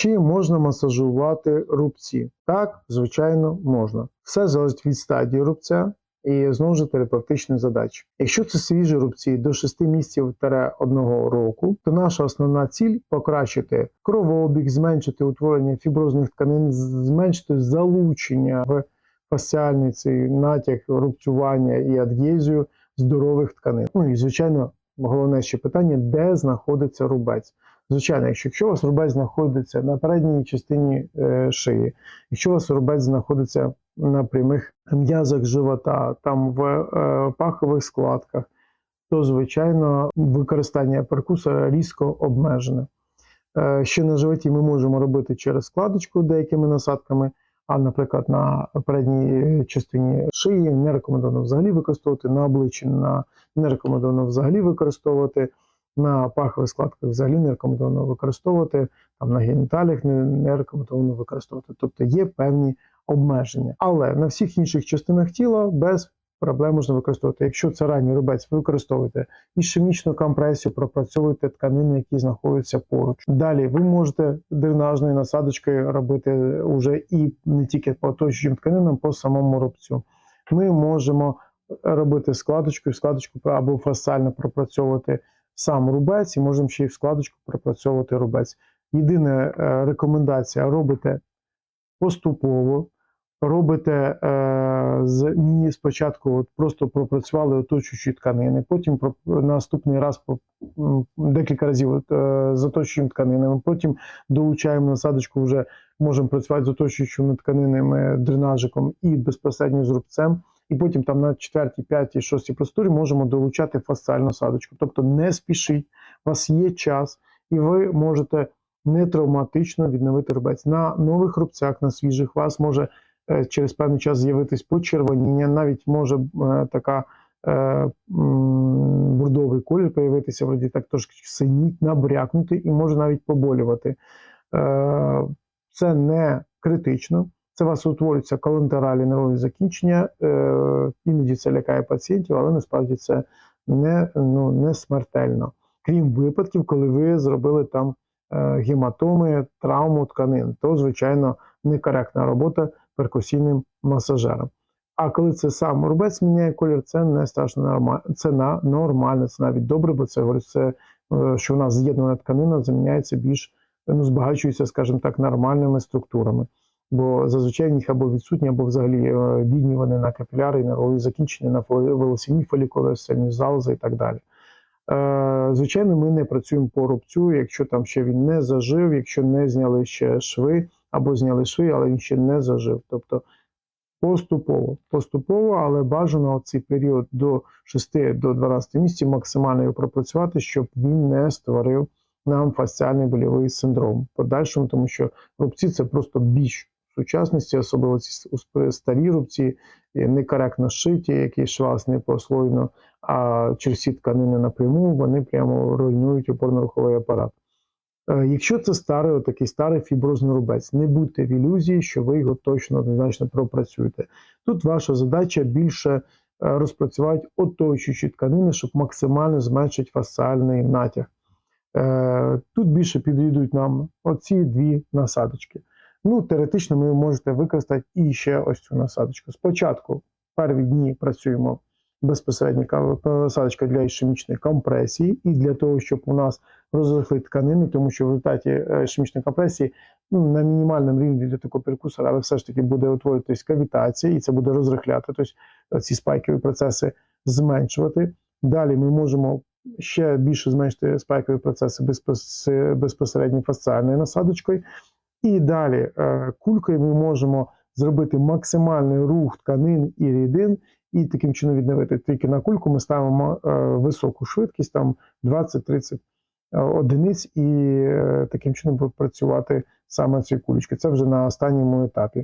Чи можна масажувати рубці? Так, звичайно, можна. Все залежить від стадії рубця і знову ж терапевтичної задачі. Якщо це свіжі рубці до 6 місяців 1 року, то наша основна ціль покращити кровообіг, зменшити утворення фіброзних тканин, зменшити залучення в фасціальний цей натяк, рубцювання і адгезію здорових тканин. Ну і звичайно, головне ще питання, де знаходиться рубець. Звичайно, якщо, у вас рубець знаходиться на передній частині е, шиї, якщо у вас рубець знаходиться на прямих м'язах живота, там в е, пахових складках, то звичайно використання перкусора різко обмежене. Е, ще на животі ми можемо робити через складочку деякими насадками, а, наприклад, на передній частині шиї не рекомендовано взагалі використовувати, на обличчі не рекомендовано взагалі використовувати на пахових складках взагалі не рекомендовано використовувати, там на геніталіях не, не рекомендовано використовувати. Тобто є певні обмеження. Але на всіх інших частинах тіла без проблем можна використовувати. Якщо це ранній рубець, ви використовуєте ішемічну компресію, пропрацьовуєте тканини, які знаходяться поруч. Далі ви можете дренажною насадочкою робити уже і не тільки по оточуючим тканинам, по самому рубцю. Ми можемо робити складочкою, складочку або фасально пропрацьовувати сам рубець, і можемо ще й в складочку пропрацьовувати рубець. Єдина е, рекомендація: робите поступово, робите е, з міні спочатку, от просто пропрацювали оточуючі тканини, потім наступний раз декілька разів е, з оточуючими тканинами, потім долучаємо насадочку, вже можемо працювати з оточуючими тканинами, дренажиком і безпосередньо з рубцем. І потім там на 4, 5, 6 просторі можемо долучати фасціальну садочку. Тобто не спішіть, у вас є час, і ви можете не травматично відновити рубець. На нових рубцях, на свіжих, у вас може е, через певний час з'явитись почервоніння, навіть може е, така е, бурдовий колір появитися, вроді так трошки синіть, набрякнути і може навіть поболювати. Це не критично. Це у вас утворюються колатеральні нервові закінчення, е, іноді це лякає пацієнтів, але насправді це не, ну, не смертельно. Крім випадків, коли ви зробили там е, гематоми, травму тканин, то, звичайно, некоректна робота перкусійним масажером. А коли це сам рубець міняє колір, це не страшно нормально. Це на нормально, це навіть добре, бо це говорить, це, е, що у нас з'єднана тканина заміняється більш ну, збагачується, скажімо так, нормальними структурами бо зазвичай в них або відсутні, або взагалі е, бідні на капіляри, на ролові закінчення, на волосяні фолікули, залози і так далі. Е, Звичайно, ми не працюємо по рубцю, якщо там ще він не зажив, якщо не зняли ще шви, або зняли шви, але він ще не зажив. Тобто поступово, поступово, але бажано цей період до 6 до 12 місяців максимально його пропрацювати, щоб він не створив нам фасціальний больовий синдром подальшому, тому що рубці це просто біч сучасності, особливо ці старі рубці, е, некоректно шиті, які швас не послойно, а через ці тканини напряму вони прямо руйнують опорно-руховий апарат. Е, Якщо це старий, такий старий фіброзний рубець, не будьте в ілюзії, що ви його точно однозначно пропрацюєте. Тут ваша задача більше е, розпрацювати оточуючі тканини, щоб максимально зменшити фасціальний натяг. Е, Тут більше підійдуть нам оці дві насадочки. Ну, теоретично ви можете використати і ще ось цю насадочку. Спочатку перві дні працюємо безпосередньо насадочка для ішемічної компресії, і для того, щоб у нас розросли тканини, тому що в результаті е, ішемічної компресії ну, на мінімальному рівні для такого перкусора, але все ж таки буде утворюватись кавітація, і це буде розрихляти, тобто ці спайкові процеси зменшувати. Далі ми можемо ще більше зменшити спайкові процеси безпосередньо фасціальною насадочкою. І далі е, кулькою ми можемо зробити максимальний рух тканин і рідин, і таким чином відновити. Тільки на кульку ми ставимо е, високу швидкість, там 20-30 е, одиниць, і таким чином працювати саме ці кулечки. Це вже на останньому етапі.